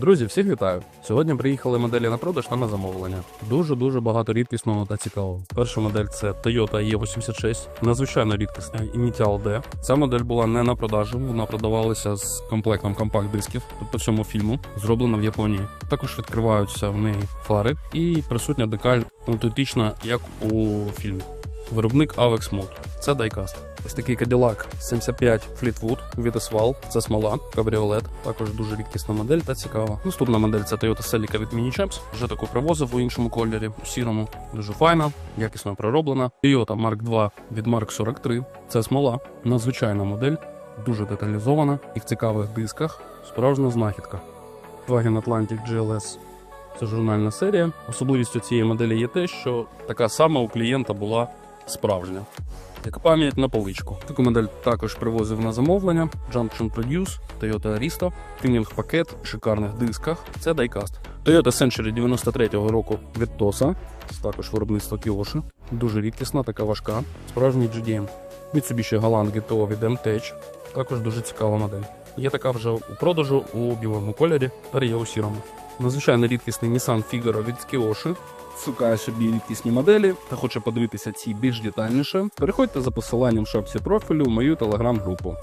Друзі, всіх вітаю! Сьогодні приїхали моделі на продаж та на замовлення. Дуже дуже багато рідкісного та цікавого. Перша модель це Toyota E86, надзвичайно рідкісна Initial D. Ця модель була не на продажу, вона продавалася з комплектом компакт-дисків, тобто всьому фільму, зроблена в Японії. Також відкриваються в неї фари і присутня декаль аутентична, як у фільмі. Виробник Avex Mod. Це дайкаст. Ось такий Cadillac 75 Fleetwood Asphalt. Це смола, кабріолет. Також дуже рідкісна модель та цікава. Наступна модель це Toyota Celica від Mini Champs. Вже таку привозив у іншому кольорі, у сірому. Дуже файна, якісно пророблена. Toyota Mark 2 від Mark 43. Це смола, надзвичайна модель, дуже деталізована і в цікавих дисках. Справжня знахідка. Volkswagen Atlantic GLS це журнальна серія. Особливістю цієї моделі є те, що така сама у клієнта була справжня. Як пам'ять на поличку. Таку модель також привозив на замовлення. Junction Produce, Toyota Arista, тюнінг пакет в шикарних дисках. Це дайкаст. Toyota Century 93-го року від це також виробництво Kioshi. Дуже рідкісна, така важка. Справжній GDM. Mitsubishi Galant GTO від MTech. Також дуже цікава модель. Є така вже у продажу у білому кольорі, тепер є у сірому. Надзвичайно рідкісний Nissan Figaro від Kioshi. Шукає собі рідкісні моделі та хоче подивитися ці більш детальніше. Переходьте за посиланням в шапці профілю в мою телеграм-групу.